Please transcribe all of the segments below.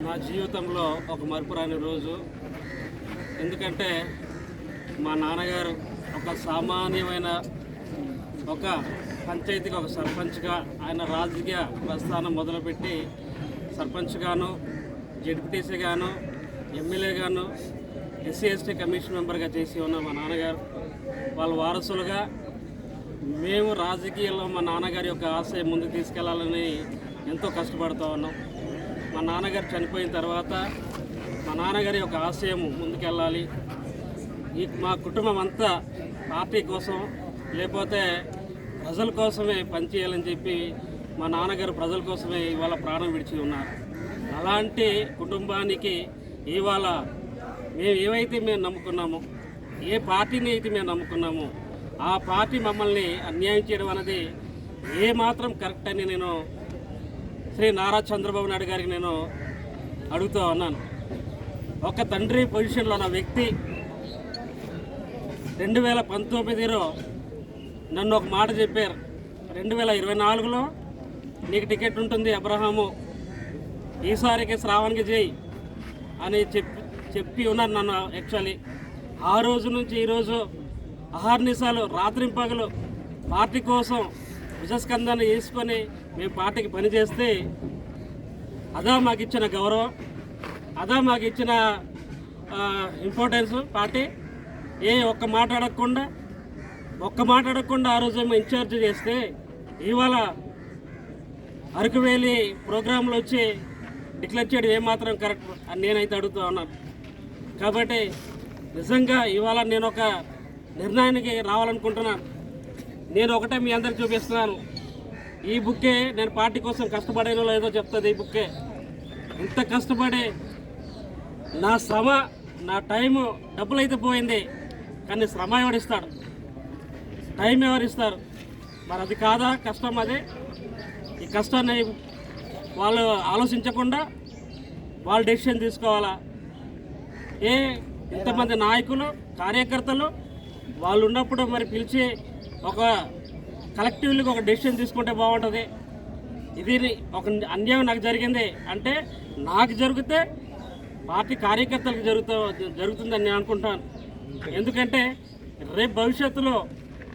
నా జీవితంలో ఒక మరపురాని రోజు. ఎందుకంటే మా నాన్నగారు ఒక సామాన్యమైన ఒక పంచాయతీకి ఒక సర్పంచ్గా ఆయన రాజకీయ ప్రస్థానం మొదలుపెట్టి సర్పంచ్గాను జడ్పీటీసీగాను ఎమ్మెల్యేగాను ఎస్సీ ఎస్టీ కమిషన్ మెంబర్గా చేసి ఉన్న మా నాన్నగారు వాళ్ళ వారసులుగా మేము రాజకీయాల్లో మా నాన్నగారి యొక్క ఆశయం ముందుకు తీసుకెళ్ళాలని ఎంతో కష్టపడుతూ ఉన్నాం. మా నాన్నగారు చనిపోయిన తర్వాత మా నాన్నగారి యొక్క ఆశయం ముందుకెళ్ళాలి. ఈ మా కుటుంబం అంతా పార్టీ కోసం లేకపోతే ప్రజల కోసమే పనిచేయాలని చెప్పి మా నాన్నగారు ప్రజల కోసమే ఇవాళ ప్రాణం విడిచి ఉన్నారు. అలాంటి కుటుంబానికి ఇవాళ మేము ఏవైతే మేము నమ్ముకున్నామో ఏ పార్టీని అయితే మేము నమ్ముకున్నామో ఆ పార్టీ మమ్మల్ని అన్యాయం చేయడం అనేది ఏమాత్రం కరెక్ట్ అని నేను శ్రీ నారా చంద్రబాబు నాయుడు గారికి నేను అడుగుతూ ఉన్నాను. ఒక తండ్రి పొజిషన్లో ఉన్న వ్యక్తి రెండు వేల పంతొమ్మిదిలో నన్ను ఒక మాట చెప్పారు. రెండు వేల ఇరవై నాలుగులో నీకు టికెట్ ఉంటుంది అబ్రహాము ఈసారికి శ్రావణ్కి చేయి అని చెప్పి చెప్పి ఉన్నారు నన్ను యాక్చువల్లీ ఆ రోజు నుంచి ఈరోజు అహర్నిశాలు రాత్రింపగలు పార్టీ కోసం విజస్కందాన్ని వేసుకొని మేము పార్టీకి పనిచేస్తే అదా మాకు ఇచ్చిన గౌరవం అదా మాకు ఇచ్చిన ఇంపార్టెన్స్ పార్టీ. ఏ ఒక్క మాట అడగకుండా ఒక్క మాట అడగకుండా ఆ రోజు ఇన్ఛార్జ్ చేస్తే ఇవాళ అరకువేలి ప్రోగ్రాంలో వచ్చి డిక్లేర్ చేయడం ఏమాత్రం కరెక్ట్ అని నేనైతే అడుగుతూ ఉన్నాను కాబట్టి నిజంగా ఇవాళ నేను ఒక నిర్ణయానికి రావాలనుకుంటున్నాను. నేను ఒకటే మీ అందరికి చూపిస్తున్నాను. ఈ బుక్కే నేను పార్టీ కోసం కష్టపడేనో లేదో చెప్తుంది ఈ బుక్కే. ఇంత కష్టపడి నా శ్రమ నా టైము డబ్బులు అయితే పోయింది కానీ శ్రమ ఎవరిస్తాడు టైం ఎవరిస్తారు? మరి అది కాదా? కష్టం అది. ఈ కష్టాన్ని వాళ్ళు ఆలోచించకుండా వాళ్ళు డెసిషన్ తీసుకోవాలా? ఏ ఇంతమంది నాయకులు కార్యకర్తలు వాళ్ళు ఉన్నప్పుడు మరి పిలిచి ఒక కలెక్టివ్లీగా ఒక డెసిషన్ తీసుకుంటే బాగుంటుంది. ఇది ఒక అన్యాయం నాకు జరిగింది అంటే నాకు జరిగితే పార్టీ కార్యకర్తలకు జరుగుతూ జరుగుతుందని నేను అనుకుంటాను. ఎందుకంటే రేపు భవిష్యత్తులో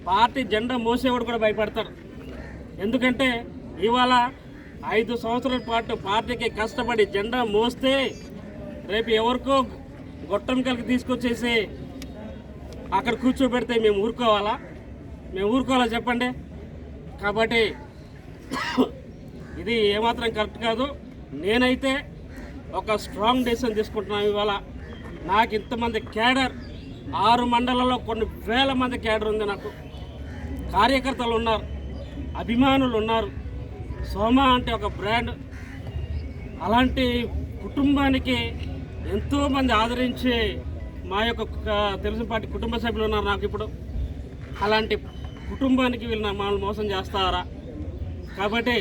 పార్టీ జెండా మోసేవాడు కూడా భయపడతాడు. ఎందుకంటే ఇవాళ ఐదు సంవత్సరాల పాటు పార్టీకి కష్టపడి జెండా మోస్తే రేపు ఎవరికో గొట్టం కలిగి తీసుకొచ్చేసి అక్కడ కూర్చోబెడితే మేము ఊరుకోవాలా? మేము ఊరుకోవాలా చెప్పండి? కాబట్టి ఇది ఏమాత్రం కరెక్ట్ కాదు. నేనైతే ఒక స్ట్రాంగ్ డెసిషన్ తీసుకుంటున్నాను ఇవాళ. నాకు ఇంతమంది క్యాడర్ ఆరు మండలాల్లో కొన్ని వేల మంది క్యాడర్ ఉంది నాకు. కార్యకర్తలు ఉన్నారు అభిమానులు ఉన్నారు. సోమా అంటే ఒక బ్రాండ్. అలాంటి కుటుంబానికి ఎంతోమంది ఆదరించి మా యొక్క తెలుసు తెలుగు పార్టీ కుటుంబ సభ్యులు ఉన్నారు నాకు ఇప్పుడు. అలాంటి కుటుంబానికి వీళ్ళు మనల్ని మోసం చేస్తారా? కాబట్టి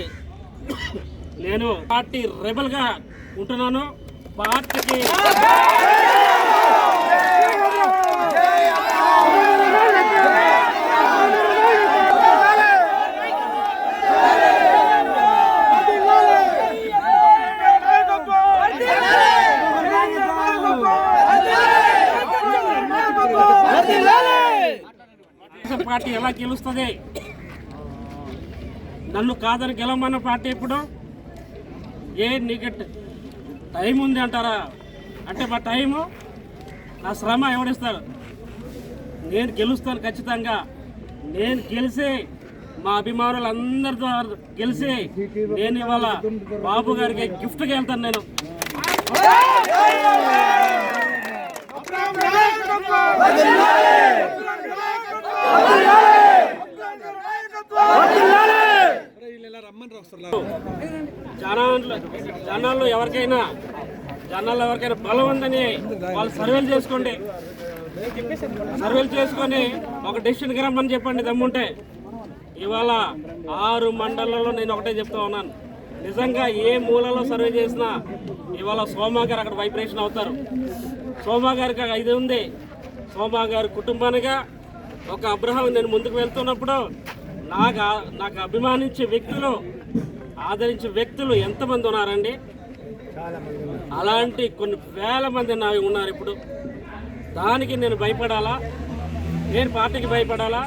నేను పార్టీ రెబల్గా ఉంటున్నాను. పార్టీకి తెలుగుదేశం పార్టీ ఎలా గెలుస్తుంది? నన్ను కాదని గెలవమన్న పార్టీ ఇప్పుడు ఏ నీకు టైం ఉంది అంటారా? అంటే మా టైము నా శ్రమ ఎవడిస్తారు నేను గెలుస్తాను ఖచ్చితంగా. నేను గెలిచి మా అభిమానులందరి ద్వారా గెలిచి నేను ఇవాళ బాబు గారికి గిఫ్ట్గా వెళ్తాను నేను. జనాల్లో ఎవరికైనా జనాల్లో ఎవరికైనా బలం ఉందని వాళ్ళు సర్వేలు చేసుకోండి. సర్వేలు చేసుకొని ఒక డెసిషన్కి రమ్మని చెప్పండి దమ్ముంటే. ఇవాళ ఆరు మండలాల్లో నేను ఒకటే చెప్తా ఉన్నాను. నిజంగా ఏ మూలలో సర్వే చేసినా ఇవాళ సోమా గారు అక్కడ వైబ్రేషన్ అవుతారు. సోమా గారికి ఇది ఉంది. సోమా గారి కుటుంబానిగా ఒక అబ్రహం నేను ముందుకు వెళ్తున్నప్పుడు నాకు నాకు అభిమానించే వ్యక్తులు ఆదరించే వ్యక్తులు ఎంతమంది ఉన్నారండి? అలాంటి కొన్ని వేల మంది నా ఉన్నారు ఇప్పుడు. దానికి నేను భయపడాలా? నేను పార్టీకి భయపడాలా?